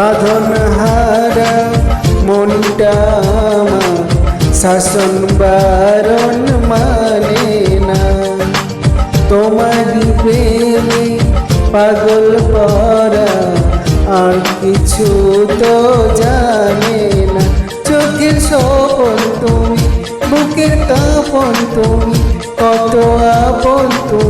বাঁধন হারা মনটা শাসন বারণ মানে না। তোমারই প্রেমে পাগল পরা আর কিছু তো জানে না। চোখের সপন তুমি, বুকের কাপন তুমি, কত আপন তুমি।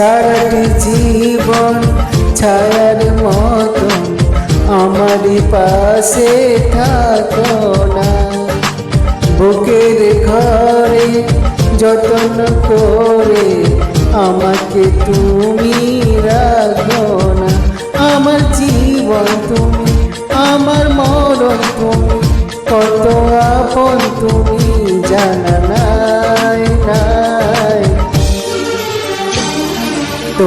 সারাটি জীবন ছায়ার মতন আমারই পাশে থাকো না। বুকের ঘরে যতন করে আমাকে তুমি রাখো না। আমার জীবন তুমি, আমার মরণ তুমি, কত আপন তুমি জানা নাই